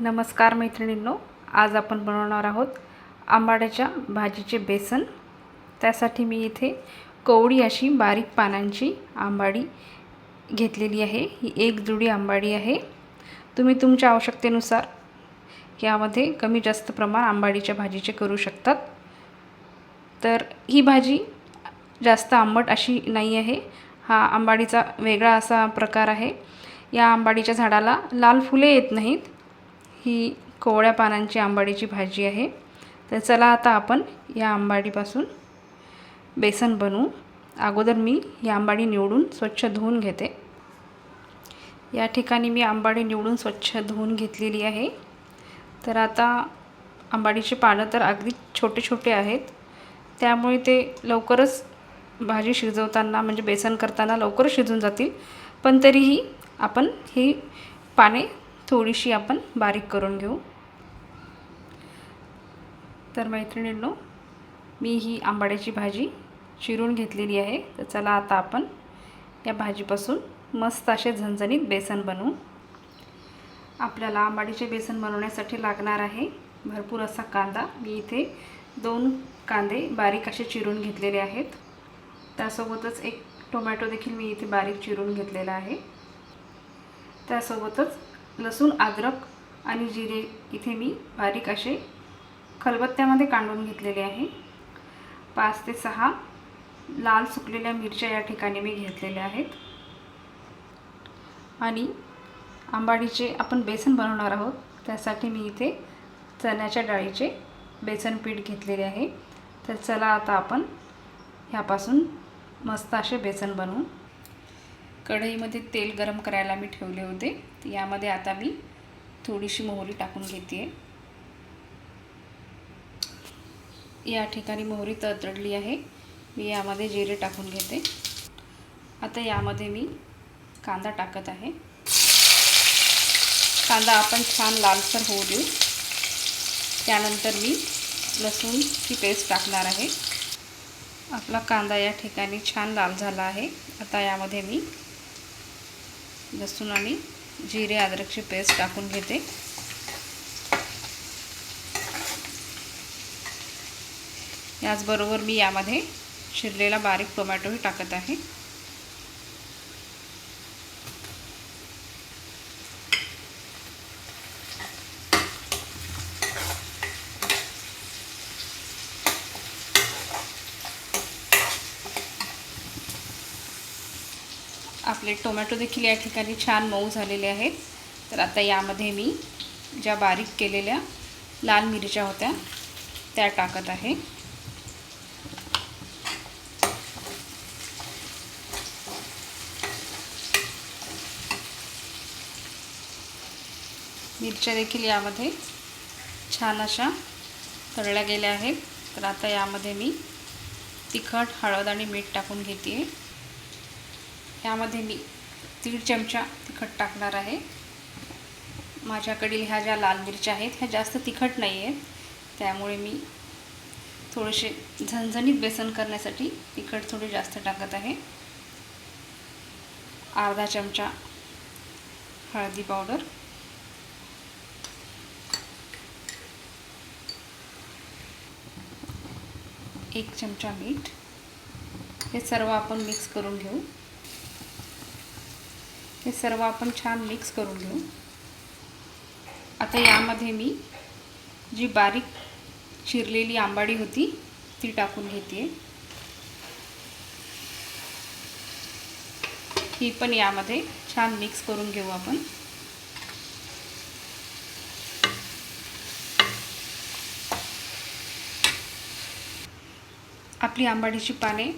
नमस्कार मैत्रिणींनो आज आपण बनवणार आहोत आंबाड्याच्या भाजीचे बेसन. त्यासाठी मी इथे कवडी अशी बारीक पानांची आंबाडी घेतलेली आहे. ही एक जुडी आंबाडी आहे. तुम्ही तुमच्या आवश्यकतेनुसार यामध्ये कमी जास्त प्रमाण आंबाडीच्या भाजीचे करू शकतात. तर ही भाजी जास्त आंबट अशी नाही आहे. हा आंबाडीचा वेगळा असा प्रकार आहे. या आंबाडीच्या झाडाला लाल फुले येत नाहीत. ही कोवळ्या पानांची आंबाडीची भाजी आहे. तर चला आता आपण या आंबाडीपासून बेसन बनवू. अगोदर मी ही आंबाडी निवडून स्वच्छ धुवून घेते. या ठिकाणी मी आंबाडी निवडून स्वच्छ धुवून घेतलेली आहे. तर आता आंबाडीचे पानं तर अगदी छोटे छोटे आहेत. त्यामुळे ते लवकरच भाजी शिजवताना म्हणजे बेसन करताना लवकर शिजून जातील. पण तरीही आपण ही पाने थोडीशी आपण बारीक करून घेऊ. तर मैत्रिणींनो मी ही आंबाड्याची भाजी चिरून घेतलेली आहे. तर चला आता आपण या भाजीपासून मस्त असे झणझणीत बेसन बनवू. आपल्याला आंबाडीचे बेसन बनवण्यासाठी लागणार आहे भरपूर असा कांदा. मी इथे दोन कांदे बारीक असे चिरून घेतलेले आहेत. त्यासोबतच एक टोमॅटो देखील मी इथे बारीक चिरून घेतलेला आहे. त्यासोबतच लसूण अद्रक आणि जिरे इथे मी बारीक असे खलबत्त्यामध्ये कांडून घेतलेले आहे. पाच ते सहा लाल सुकलेल्या मिरच्या या ठिकाणी मी घेतलेल्या आहेत. आणि आंबाडीचे आपण बेसन बनवणार आहोत. त्यासाठी मी इथे चण्याच्या डाळीचे बेसन पीठ घेतलेले आहे. तर चला आता आपण ह्यापासून मस्त असे बेसन बनवू. कढईमध्ये तेल गरम करायला मी ठेवले होते. यामध्ये आता मी थोडीशी मोहरी टाकून घेते या ठिकाणी मोहरी तडतडली आहे. मी यामध्ये जिरे टाकून घेते. आता यामध्ये मी कांदा टाकत आहे. कांदा आपण छान लालसर होऊ देऊ. त्यानंतर मी लसूणची पेस्ट टाकणार आहे. आपला कांदा या ठिकाणी छान लाल झाला आहे. आता यामध्ये मी लसूण आणि जिरे अद्रकची पेस्ट टाकून घेते. याचबरोबर मी यामध्ये शिरलेला बारीक टोमॅटोही टाकत आहे. आपले टोमॅटो देखील या ठिकाणी छान मऊ झालेले आहेत. तर आता यामध्ये मी ज्या बारीक केलेल्या लाल मिरच्या होत्या त्या टाकत आहे. मिरच्या देखील यामध्ये छान अशा तळल्या गेल्या आहेत. तर आता यामध्ये मी तिखट हळद आणि मीठ टाकून घेते आहे यामध्ये मी दीड चमचा तिखट टाकणार आहे. माझ्याकडील ह्या ज्या लाल मिरच्या आहेत ह्या जास्त तिखट नाही आहेत त्यामुळे मी थोडेसे झणझणीत बेसन करण्यासाठी तिखट थोडे जास्त टाकत आहे. अर्धा चमचा हळदी पावडर. एक चमचा मीठ. हे सर्व आपण मिक्स करून घेऊ. हे सर्व आपण छान मिक्स करून घेऊ. आता यामध्ये मी जी बारीक चिरलेली आंबाडी होती ती टाकून घेते ही पण यामध्ये छान मिक्स करून घेऊ आपण. आपली आंबाडीची पाने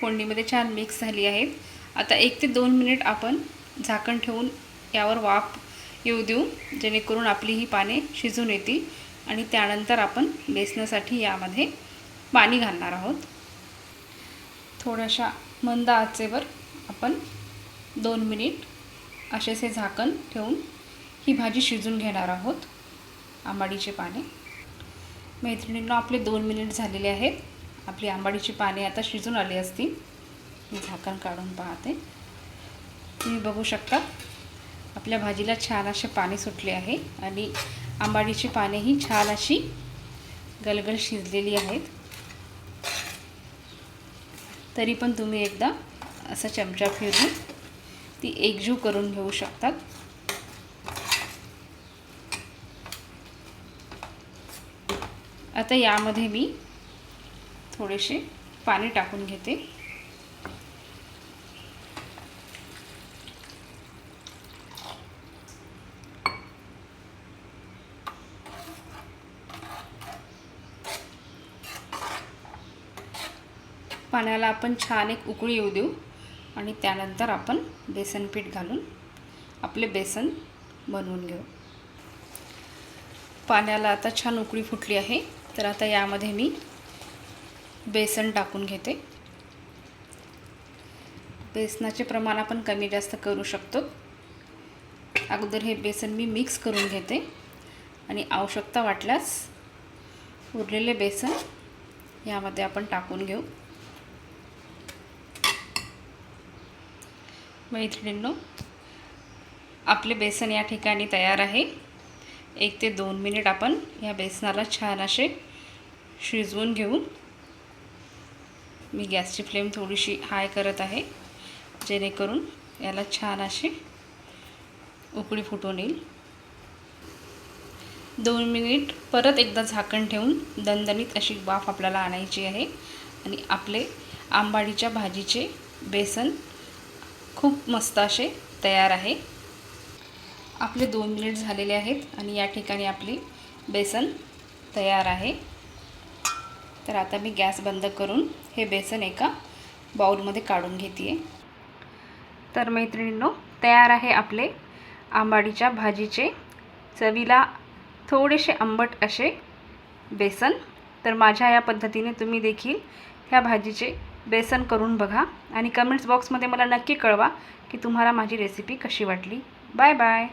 फोडणीमध्ये छान मिक्स झाली आहेत. आता एक ते दोन मिनिट आपण झाकण ठेवून यावर वाफ येऊ देऊ जेणेकरून आपली ही पाने शिजून येतील आणि त्यानंतर आपण बेसनासाठी यामध्ये पाणी घालणार आहोत. थोड्याशा मंद आचेवर आपण दोन मिनिट असेच हे झाकण ठेवून ही भाजी शिजून घेणार आहोत आंबाडीचे पाने. मैत्रिणींना आपले दोन मिनिट झालेले आहेत. आपली आंबाडीची पाने आता शिजून आली असतील. मी झाकण काढून पाहते. तुम्ही बघू शकता. आपल्या भाजीला छान असे पाणी सुटले आहे आणि आंबाडीची पानेही छान अशी गलगल शिजलेली आहेत. तरी पण तुम्ही एकदा असा चमचा फिरून ती एकजीव करून घेऊ शकतात. आता यामध्ये मी थोडेसे पाणी टाकून घेते. पाण्याला आपण छान एक उकळी येऊ देऊ आणि त्यानंतर आपण बेसन पीठ घालून आपले बेसन बनवून घेऊ. पाण्याला आता छान उकळी फुटली आहे तर आता यामध्ये मी बेसन टाकून घेते. बेसनाचे प्रमाण आपण कमी जास्त करू शकतो. अगोदर हे बेसन मी मिक्स करून घेते आणि आवश्यकता वाटल्यास उरलेले बेसन यामध्ये आपण टाकून घेऊ. मैत्रिणींनो आपले बेसन या ठिकाणी तयार आहे. एक ते दोन मिनिट आपण या बेसनाला छान असे शिजवून घेऊ मी गॅसची फ्लेम थोडीशी हाय करत आहे जेणेकरून याला छान असे उकळी फुटून येईल. दोन मिनिट परत एकदा झाकण ठेवून दणदणीत अशी वाफ आपल्याला आणायची आहे आणि आपले आंबाडीच्या भाजीचे बेसन खूप मस्त असे तयार आहे. आपले दोन मिनिट झालेले आहेत आणि या ठिकाणी आपली बेसन तयार आहे. तर आता मी गॅस बंद करून हे बेसन एका बाऊलमध्ये काढून घेते तर मैत्रिणींनो तयार आहे आपले आंबाडीच्या भाजीचे चवीला थोडेसे आंबट असे बेसन. तर माझ्या या पद्धतीने तुम्ही देखील ह्या भाजीचे बेसन करून बघा. आणि कमेंट्स बॉक्समध्ये मला नक्की कळवा की तुम्हाला माझी रेसिपी कशी वाटली. Bye bye